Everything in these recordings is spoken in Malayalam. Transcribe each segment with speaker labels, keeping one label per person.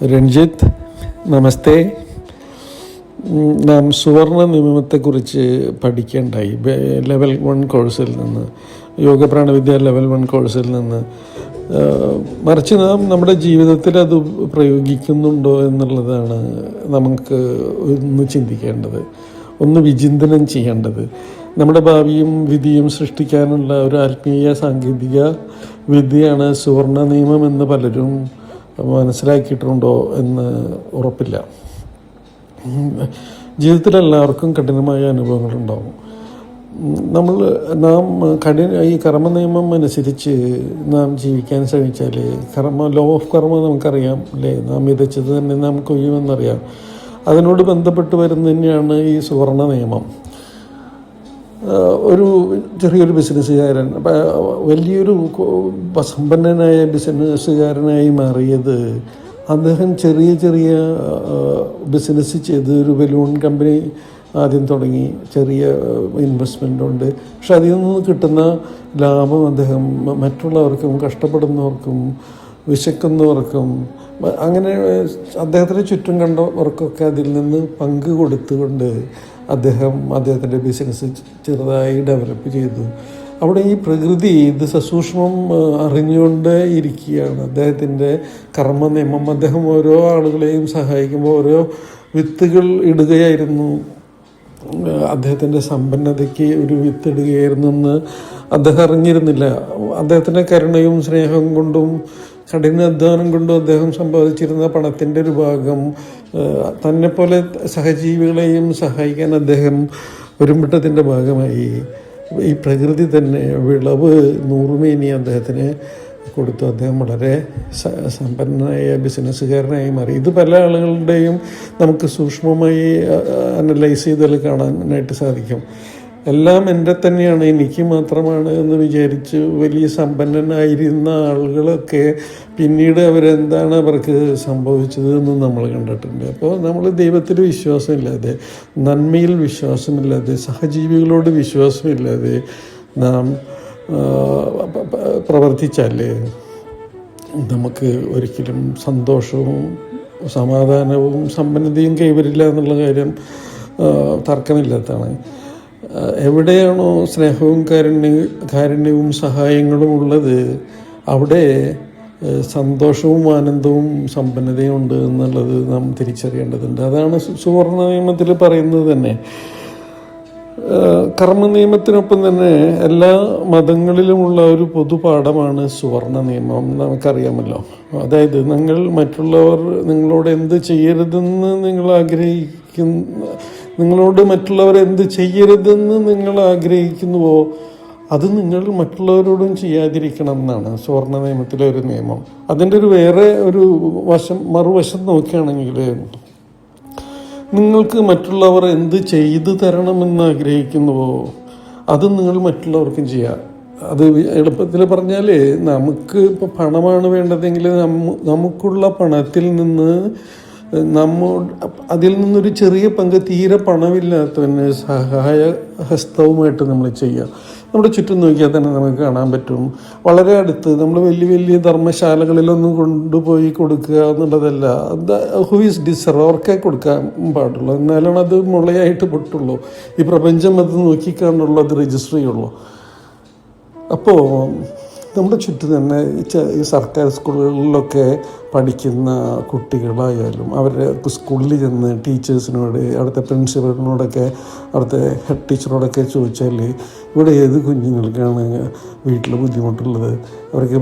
Speaker 1: രഞ്ജിത്ത് നമസ്തേ. നാം സുവർണ നിയമത്തെക്കുറിച്ച് പഠിക്കേണ്ടായി. ലെവൽ വൺ കോഴ്സിൽ നിന്ന് യോഗ പ്രാണവിദ്യ ലെവൽ വൺ കോഴ്സിൽ നിന്ന്. മറിച്ച് നാം നമ്മുടെ ജീവിതത്തിൽ അത് പ്രയോഗിക്കുന്നുണ്ടോ എന്നുള്ളതാണ് നമുക്ക് ഒന്ന് ചിന്തിക്കേണ്ടത്. ഒന്ന് വിചിന്തനം ചെയ്യേണ്ടത്. നമ്മുടെ ഭാവിയും വിധിയും സൃഷ്ടിക്കാനുള്ള ഒരു ആത്മീയ സാങ്കേതിക വിദ്യയാണ് സുവർണ നിയമം എന്ന് പലരും മനസ്സിലാക്കിയിട്ടുണ്ടോ എന്ന് ഉറപ്പില്ല. ജീവിതത്തിൽ എല്ലാവർക്കും കഠിനമായ അനുഭവങ്ങളുണ്ടാവും. നമ്മൾ നാം കഠിന ഈ കർമ്മ നിയമം അനുസരിച്ച് നാം ജീവിക്കാൻ ശ്രമിച്ചാൽ കർമ്മ ലോ ഓഫ് കർമ്മ നമുക്കറിയാം അല്ലേ? നാം വിതച്ചത് തന്നെ നാം കൊയ്യുമെന്നറിയാം അതിനോട് ബന്ധപ്പെട്ട് വരുന്ന തന്നെയാണ് ഈ സുവർണ നിയമം. ഒരു ചെറിയൊരു ബിസിനസ്സുകാരൻ. വലിയൊരു സമ്പന്നനായ ബിസിനസ്സുകാരനായി മാറിയത് അദ്ദേഹം ചെറിയ ചെറിയ ബിസിനസ് ചെയ്ത് ഒരു ബലൂൺ കമ്പനി ആദ്യം തുടങ്ങി. ചെറിയ ഇൻവെസ്റ്റ്മെന്റ് ഉണ്ട്. പക്ഷെ അതിൽ നിന്ന് കിട്ടുന്ന ലാഭം അദ്ദേഹം മറ്റുള്ളവർക്കും കഷ്ടപ്പെടുന്നവർക്കും വിശക്കുന്നവർക്കും അങ്ങനെ അദ്ദേഹത്തിന് ചുറ്റും കണ്ടവർക്കൊക്കെ അതിൽ നിന്ന് പങ്ക് കൊടുത്തുകൊണ്ട് അദ്ദേഹം അദ്ദേഹത്തിന്റെ ബിസിനസ് ചെറുതായി ഡെവലപ്പ് ചെയ്തു. അവിടെ ഈ പ്രകൃതി ഇത് സസൂക്ഷ്മം അറിഞ്ഞുകൊണ്ട് ഇരിക്കുകയാണ്. അദ്ദേഹത്തിന്റെ കർമ്മ നിയമം അദ്ദേഹം ഓരോ ആളുകളെയും സഹായിക്കുമ്പോൾ ഓരോ വിത്തുകൾ ഇടുകയായിരുന്നു. അദ്ദേഹത്തിന്റെ സമ്പന്നതയ്ക്ക് ഒരു വിത്തിടുകയായിരുന്നു എന്ന് അദ്ദേഹം അറിഞ്ഞിരുന്നില്ല. അദ്ദേഹത്തിന്റെ കരുണയും സ്നേഹം കൊണ്ടും കഠിനാധ്വാനം കൊണ്ടും അദ്ദേഹം സമ്പാദിച്ചിരുന്ന പണത്തിന്റെ ഒരു ഭാഗം തന്നെ പോലെ സഹജീവികളെയും സഹായിക്കാൻ അദ്ദേഹം ഒരുമിട്ടതിന്റെ ഭാഗമായി. ഈ പ്രകൃതി തന്നെ വിളവ് നൂറുമേനി അദ്ദേഹത്തിന് കൊടുത്തു. അദ്ദേഹം വളരെ സമ്പന്നനായ ബിസിനസ്സുകാരനായി മാറി. ഇത് പല ആളുകളുടെയും നമുക്ക് സൂക്ഷ്മമായി അനലൈസ് ചെയ്താൽ കാണാനായിട്ട് സാധിക്കും. എല്ലാം എന്റെ തന്നെയാണ്. എനിക്ക് മാത്രമാണ് എന്ന് വിചാരിച്ച് വലിയ സമ്പന്നനായിരുന്ന ആളുകളൊക്കെ പിന്നീട് അവരെന്താണ് അവർക്ക് സംഭവിച്ചത് എന്ന് നമ്മൾ കണ്ടിട്ടുണ്ട്. അപ്പോൾ നമ്മൾ ദൈവത്തിൽ വിശ്വാസമില്ലാതെ നന്മയിൽ വിശ്വാസമില്ലാതെ സഹജീവികളോട് വിശ്വാസമില്ലാതെ നാം ആ, പ- പ- പ്രവർത്തിച്ചാൽ നമുക്ക് ഒരിക്കലും സന്തോഷവും സമാധാനവും സമ്പന്നതയും കൈവരില്ല എന്നുള്ള കാര്യം തർക്കമില്ലാത്തതാണ്. എവിടെയാണോ സ്നേഹവും കാരുണ്യ കാരുണ്യവും സഹായങ്ങളും ഉള്ളത് അവിടെ സന്തോഷവും ആനന്ദവും സമ്പന്നതയും ഉണ്ട് എന്നുള്ളത് നാം തിരിച്ചറിയേണ്ടതുണ്ട്. അതാണ് സുവർണ നിയമത്തിൽ പറയുന്നത് തന്നെ. കർമ്മ നിയമത്തിനൊപ്പം തന്നെ എല്ലാ മതങ്ങളിലുമുള്ള ഒരു പൊതുപാഠമാണ് സുവർണ നിയമം നമുക്കറിയാമല്ലോ. അതായത് നിങ്ങൾ മറ്റുള്ളവർ നിങ്ങളോട് എന്ത് ചെയ്യരുതെന്ന് നിങ്ങൾ ആഗ്രഹിക്കുന്ന നിങ്ങളോട് മറ്റുള്ളവർ എന്ത് ചെയ്യരുതെന്ന് നിങ്ങൾ ആഗ്രഹിക്കുന്നുവോ അത് നിങ്ങൾ മറ്റുള്ളവരോടും ചെയ്യാതിരിക്കണം എന്നാണ് സുവർണ നിയമത്തിലെ ഒരു നിയമം. അതിന്റെ ഒരു വേറെ ഒരു വശം മറുവശം നോക്കുകയാണെങ്കിൽ നിങ്ങൾക്ക് മറ്റുള്ളവർ എന്ത് ചെയ്തു തരണമെന്ന് ആഗ്രഹിക്കുന്നുവോ അത് നിങ്ങൾ മറ്റുള്ളവർക്കും ചെയ്യാം. അത് എളുപ്പത്തിൽ പറഞ്ഞാൽ നമുക്ക് ഇപ്പോൾ പണമാണ് വേണ്ടതെങ്കിൽ നമുക്കുള്ള പണത്തിൽ നിന്ന് നമ്മ അതിൽ നിന്നൊരു ചെറിയ പങ്ക് തീരെ പണമില്ലാത്തവന് സഹായ ഹസ്തവുമായിട്ട് നമ്മൾ ചെയ്യുക. നമ്മുടെ ചുറ്റും നോക്കിയാൽ തന്നെ നമുക്ക് കാണാൻ പറ്റും. വളരെ അടുത്ത് നമ്മൾ വലിയ വലിയ ധർമ്മശാലകളിലൊന്നും കൊണ്ടുപോയി കൊടുക്കുക എന്നുള്ളതല്ല. ഹു ഈസ് ഡിസർവ് അവർക്കേ കൊടുക്കാൻ പാടുള്ളൂ. എന്നാലാണ് അത് മുളയായിട്ട് പൊട്ടുള്ളൂ. ഈ പ്രപഞ്ചം അത് നോക്കിക്കാണുള്ളൂ അത് രജിസ്റ്റർ ചെയ്യുള്ളൂ അപ്പോൾ നമ്മുടെ ചുറ്റും തന്നെ ഈ സർക്കാർ സ്കൂളുകളിലൊക്കെ പഠിക്കുന്ന കുട്ടികളായാലും അവരുടെ സ്കൂളിൽ ചെന്ന് ടീച്ചേഴ്സിനോട് അവിടുത്തെ പ്രിൻസിപ്പലിനോടൊക്കെ അവിടുത്തെ ഹെഡ് ടീച്ചറോടൊക്കെ ചോദിച്ചാൽ ഇവിടെ ഏത് കുഞ്ഞുങ്ങൾക്കാണ് വീട്ടിൽ ബുദ്ധിമുട്ടുള്ളത്? അവർക്ക്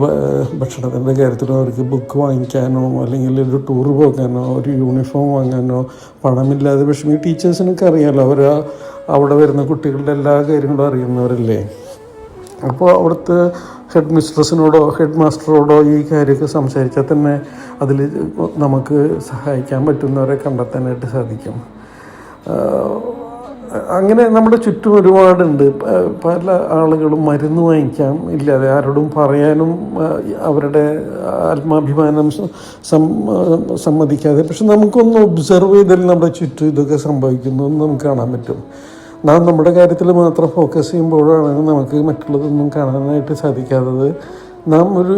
Speaker 1: ഭക്ഷണത്തിന്റെ കാര്യത്തിലോ അവർക്ക് ബുക്ക് വാങ്ങിക്കാനോ അല്ലെങ്കിൽ ഒരു ടൂർ പോകാനോ ഒരു യൂണിഫോം വാങ്ങാനോ പണമില്ലാതെ പക്ഷേ ഈ ടീച്ചേഴ്സിനൊക്കെ അറിയാമല്ലോ അവർ അവിടെ വരുന്ന കുട്ടികളുടെ എല്ലാ കാര്യങ്ങളും അറിയുന്നവരല്ലേ? അപ്പോൾ അവിടുത്തെ ഹെഡ് മിസ്ട്രസിനോടോ ഹെഡ് മാസ്റ്ററോടോ ഈ കാര്യമൊക്കെ സംസാരിച്ചാൽ തന്നെ അതിൽ നമുക്ക് സഹായിക്കാൻ പറ്റുന്നവരെ കണ്ടെത്താനായിട്ട് സാധിക്കും. അങ്ങനെ നമ്മുടെ ചുറ്റും ഒരുപാടുണ്ട്. പല ആളുകളും മരുന്ന് വാങ്ങിക്കാൻ ഇല്ലാതെ ആരോടും പറയാനും അവരുടെ ആത്മാഭിമാനം സമ്മതിക്കാതെ. പക്ഷെ നമുക്കൊന്ന് ഒബ്സർവ് ചെയ്താൽ നമ്മുടെ ചുറ്റും ഇതൊക്കെ സംഭവിക്കുന്നു എന്ന് നമുക്ക് കാണാൻ പറ്റും. നാം നമ്മുടെ കാര്യത്തിൽ മാത്രം ഫോക്കസ് ചെയ്യുമ്പോഴാണ് നമുക്ക് മറ്റുള്ളതൊന്നും കാണാനായിട്ട് സാധിക്കാത്തത്. നാം ഒരു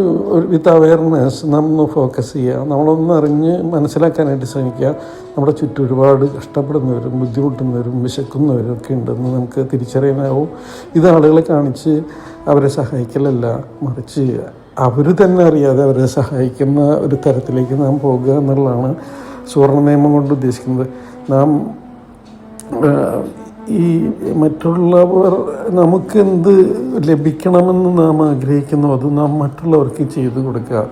Speaker 1: വിത്ത് അവയർനെസ് നാം ഒന്ന് ഫോക്കസ് ചെയ്യുക. നമ്മളൊന്ന് അറിഞ്ഞ് മനസ്സിലാക്കാനായിട്ട് ശ്രമിക്കുക. നമ്മുടെ ചുറ്റും ഒരുപാട് കഷ്ടപ്പെടുന്നവരും ബുദ്ധിമുട്ടുന്നവരും വിശക്കുന്നവരും ഒക്കെ ഉണ്ടെന്ന് നമുക്ക് തിരിച്ചറിയാനാവും. ഇത് ആളുകളെ കാണിച്ച് അവരെ സഹായിക്കലല്ല മറിച്ച് അവർ തന്നെ അറിയാതെ അവരെ സഹായിക്കുന്ന ഒരു തരത്തിലേക്ക് നാം പോകുക എന്നുള്ളതാണ് സുവർണ നിയമം കൊണ്ട് ഉദ്ദേശിക്കുന്നത്. നാം ഈ മറ്റുള്ളവർ നമുക്കെന്ത് ലഭിക്കണമെന്ന് നാം ആഗ്രഹിക്കുന്നു അത് നാം മറ്റുള്ളവർക്ക് ചെയ്തു കൊടുക്കുക.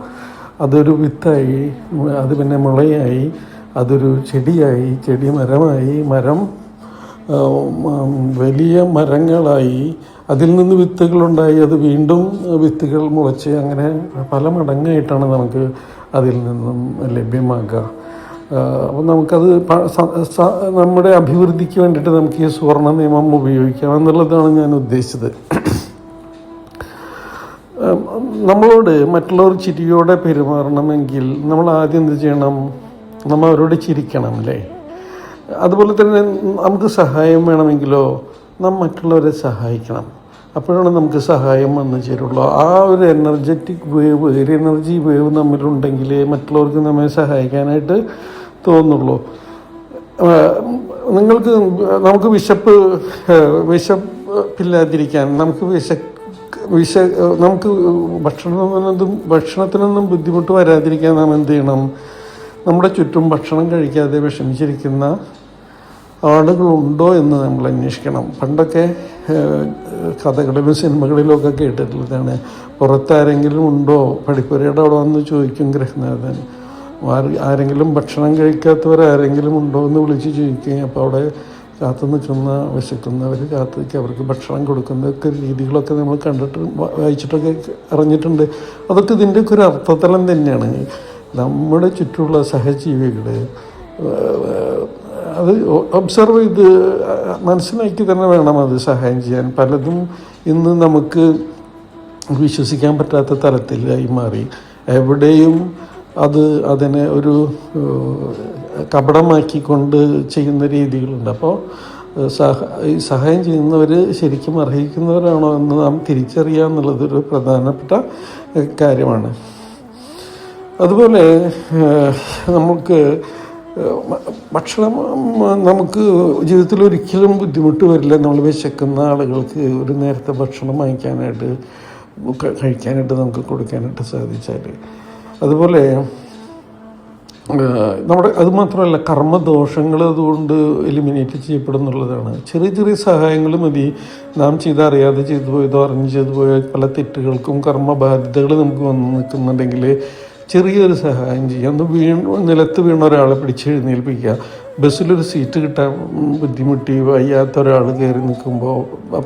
Speaker 1: അതൊരു വിത്തായി അത് പിന്നെ മുളയായി അതൊരു ചെടിയായി ചെടി മരമായി മരം വലിയ മരങ്ങളായി അതിൽ നിന്ന് വിത്തുകളുണ്ടായി അത് വീണ്ടും വിത്തുകൾ മുളച്ച് അങ്ങനെ പല മടങ്ങായിട്ടാണ് നമുക്ക് അതിൽ നിന്നും ലഭ്യമാക്കുക അപ്പോൾ നമുക്കത് നമ്മുടെ അഭിവൃദ്ധിക്ക് വേണ്ടിയിട്ട് നമുക്ക് ഈ സുവർണ നിയമം ഉപയോഗിക്കാം എന്നുള്ളതാണ് ഞാൻ ഉദ്ദേശിച്ചത്. നമ്മളോട് മറ്റുള്ളവർ ചിരിയോടെ പെരുമാറണമെങ്കിൽ നമ്മൾ ആദ്യം എന്ത് ചെയ്യണം? നമ്മൾ അവരോട് ചിരിക്കണം അല്ലേ? അതുപോലെ തന്നെ നമുക്ക് സഹായം വേണമെങ്കിലോ നാം മറ്റുള്ളവരെ സഹായിക്കണം. അപ്പോഴാണ് നമുക്ക് സഹായം വന്നു ചേരുള്ളൂ. ആ ഒരു എനർജറ്റിക് വേവ് ഒരു എനർജി വേവ് തമ്മിലുണ്ടെങ്കിൽ മറ്റുള്ളവർക്ക് നമ്മെ സഹായിക്കാനായിട്ട് തോന്നുള്ളൂ നിങ്ങൾക്ക് നമുക്ക് വിശപ്പ് വിശപ്പില്ലാതിരിക്കാൻ നമുക്ക് വിശ വിശ നമുക്ക് ഭക്ഷണത്തിനൊന്നും ഭക്ഷണത്തിനൊന്നും ബുദ്ധിമുട്ട് വരാതിരിക്കാൻ നാം എന്ത് ചെയ്യണം? നമ്മുടെ ചുറ്റും ഭക്ഷണം കഴിക്കാതെ വിഷമിച്ചിരിക്കുന്ന ആളുകളുണ്ടോ എന്ന് നമ്മൾ അന്വേഷിക്കണം. പണ്ടൊക്കെ കഥകളിലും സിനിമകളിലും ഒക്കെ കേട്ടിട്ടുള്ളതാണ്. പുറത്താരെങ്കിലും ഉണ്ടോ? പഠിപ്പുരയുടെ അവിടെ വന്ന് ചോദിക്കും ഗ്രഹനാഥൻ ആരെങ്കിലും ഭക്ഷണം കഴിക്കാത്തവർ ആരെങ്കിലും ഉണ്ടോ എന്ന് വിളിച്ച് ചോദിക്കുകയും അപ്പോൾ അവിടെ കാത്തു നിൽക്കുന്ന വിശക്കുന്നവർ കാത്തു നിൽക്കുക അവർക്ക് ഭക്ഷണം കൊടുക്കുന്നതൊക്കെ രീതികളൊക്കെ നമ്മൾ കണ്ടിട്ട് വായിച്ചിട്ടൊക്കെ അറിഞ്ഞിട്ടുണ്ട്. അതൊക്കെ ഇതിന്റെയൊക്കെ ഒരു അർത്ഥതലം തന്നെയാണ്. നമ്മുടെ ചുറ്റുമുള്ള സഹജീവികൾ അത് ഒബ്സർവ് ചെയ്ത് മനസ്സിലാക്കി തന്നെ വേണം അത് സഹായം ചെയ്യാൻ. പലതും ഇന്ന് നമുക്ക് വിശ്വസിക്കാൻ പറ്റാത്ത തലത്തിലായി മാറി. എവിടെയും അത് അതിനെ ഒരു കപടമാക്കിക്കൊണ്ട് ചെയ്യുന്ന രീതികളുണ്ട്. അപ്പോൾ സഹ ഈ സഹായം ചെയ്യുന്നവർ ശരിക്കും അർഹിക്കുന്നവരാണോ എന്ന് നാം തിരിച്ചറിയുക എന്നുള്ളതൊരു പ്രധാനപ്പെട്ട കാര്യമാണ്. അതുപോലെ നമുക്ക് ഭക്ഷണം നമുക്ക് ജീവിതത്തിൽ ഒരിക്കലും ബുദ്ധിമുട്ട് വരില്ല. നമ്മൾ വിശക്കുന്ന ആളുകൾക്ക് ഒരു നേരത്തെ ഭക്ഷണം വാങ്ങിക്കാനായിട്ട് കഴിക്കാനായിട്ട് നമുക്ക് കൊടുക്കാനായിട്ട് സാധിച്ചാൽ അതുപോലെ നമ്മുടെ അത് മാത്രമല്ല കർമ്മദോഷങ്ങൾ അതുകൊണ്ട് എലിമിനേറ്റ് ചെയ്യപ്പെടുന്നുള്ളതാണ്. ചെറിയ ചെറിയ സഹായങ്ങൾ മതി. നാം ചെയ്ത് അറിയാതെ ചെയ്തു പോയതോ അറിഞ്ഞ് ചെയ്തു പോയ പല തെറ്റുകൾക്കും കർമ്മബാധ്യതകൾ നമുക്ക് വന്നു നിൽക്കുന്നുണ്ടെങ്കിൽ ചെറിയൊരു സഹായം ചെയ്യാം. ഒന്ന് വീണ് നിലത്ത് വീണ ഒരാളെ പിടിച്ച് എഴുന്നേൽപ്പിക്കുക. ബസ്സിലൊരു സീറ്റ് കിട്ടാൻ ബുദ്ധിമുട്ടി വയ്യാത്ത ഒരാൾ കയറി നിൽക്കുമ്പോൾ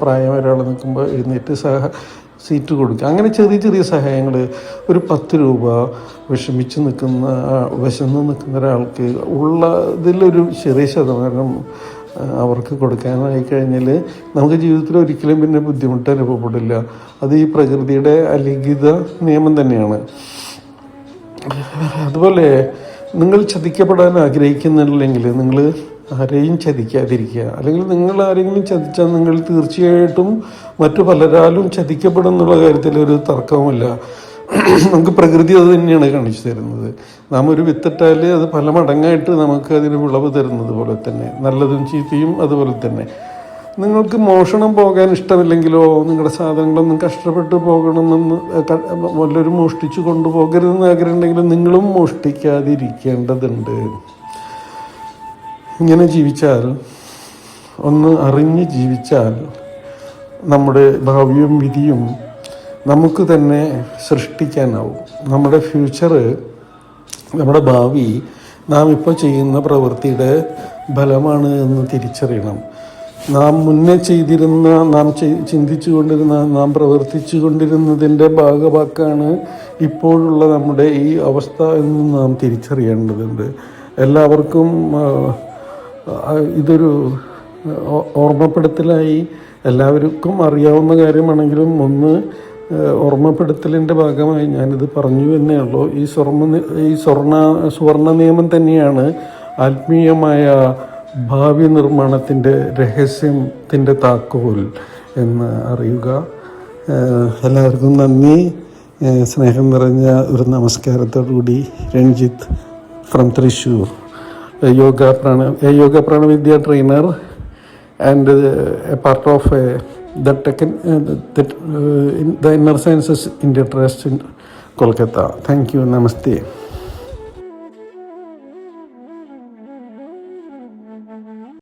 Speaker 1: പ്രായം ഒരാൾ നിൽക്കുമ്പോൾ എഴുന്നേറ്റ് സഹ സീറ്റ് കൊടുക്കുക. അങ്ങനെ ചെറിയ ചെറിയ സഹായങ്ങൾ ഒരു പത്ത് രൂപ വിഷമിച്ച് നിൽക്കുന്ന വിശന്ന് നിൽക്കുന്ന ഒരാൾക്ക് ഉള്ളതിലൊരു ചെറിയ ശതമാനം അവർക്ക് കൊടുക്കാനായി കഴിഞ്ഞാൽ നമുക്ക് ജീവിതത്തിൽ ഒരിക്കലും പിന്നെ ബുദ്ധിമുട്ട് അനുഭവപ്പെടില്ല. അത് ഈ പ്രകൃതിയുടെ അലിഖിത നിയമം തന്നെയാണ്. അതുപോലെ നിങ്ങൾ ചതിക്കപ്പെടാൻ ആഗ്രഹിക്കുന്നില്ലെങ്കിൽ നിങ്ങൾ ആരെയും ചതിക്കാതിരിക്കുക. അല്ലെങ്കിൽ നിങ്ങൾ ആരെങ്കിലും ചതിച്ചാൽ നിങ്ങൾ തീർച്ചയായിട്ടും മറ്റു പലരാലും ചതിക്കപ്പെടും എന്നുള്ള കാര്യത്തിൽ ഒരു തർക്കവുമില്ല. നമുക്ക് പ്രകൃതി അത് തന്നെയാണ് കാണിച്ചു തരുന്നത്. നാം ഒരു വിത്തിട്ടാൽ അത് പല മടങ്ങായിട്ട് നമുക്ക് അതിന് വിളവ് തരുന്നത് പോലെ തന്നെ നല്ലതും ചീത്തയും അതുപോലെ തന്നെ. നിങ്ങൾക്ക് മോഷണം പോകാൻ ഇഷ്ടമില്ലെങ്കിലോ നിങ്ങളുടെ സാധനങ്ങളൊന്നും കഷ്ടപ്പെട്ട് പോകണമെന്ന് വല്ലവരും മോഷ്ടിച്ചു കൊണ്ടുപോകരുതെന്ന് ആഗ്രഹമുണ്ടെങ്കിലും നിങ്ങളും മോഷ്ടിക്കാതിരിക്കേണ്ടതുണ്ട്. ഇങ്ങനെ ജീവിച്ചാൽ ഒന്ന് അറിഞ്ഞ് ജീവിച്ചാൽ നമ്മുടെ ഭാവിയും വിധിയും നമുക്ക് തന്നെ സൃഷ്ടിക്കാനാവും. നമ്മുടെ ഫ്യൂച്ചർ നമ്മുടെ ഭാവി നാം ഇപ്പോൾ ചെയ്യുന്ന പ്രവൃത്തിയുടെ ഫലമാണ് എന്ന് തിരിച്ചറിയണം. നാം മുന്നേ ചെയ്തിരുന്ന നാം ചിന്തിച്ചു കൊണ്ടിരുന്ന നാം പ്രവർത്തിച്ചു കൊണ്ടിരുന്നതിന്റെ ഭാഗമാക്കാണ് ഇപ്പോഴുള്ള നമ്മുടെ ഈ അവസ്ഥ എന്ന് നാം തിരിച്ചറിയേണ്ടതുണ്ട്. എല്ലാവർക്കും ഇതൊരു ഓർമ്മപ്പെടുത്തലായി എല്ലാവർക്കും അറിയാവുന്ന കാര്യമാണെങ്കിലും ഒന്ന് ഓർമ്മപ്പെടുത്തലിന്റെ ഭാഗമായി ഞാനിത് പറഞ്ഞു എന്നേ ഉള്ളൂ. ഈ സ്വർണ ഈ സ്വർണ സുവർണ നിയമം തന്നെയാണ് ആത്മീയമായ ഭാവി നിർമ്മാണത്തിന്റെ രഹസ്യത്തിന്റെ താക്കോൽ എന്ന് അറിയുക. എല്ലാവർക്കും നന്ദി. സ്നേഹം നിറഞ്ഞ ഒരു നമസ്കാരത്തോടുകൂടി Ranjith from Thrissur yoga prana yoga Pranavidya trainer and a part of the ടെക്കൻ the inner sciences India trust in Kolkata thank you namaste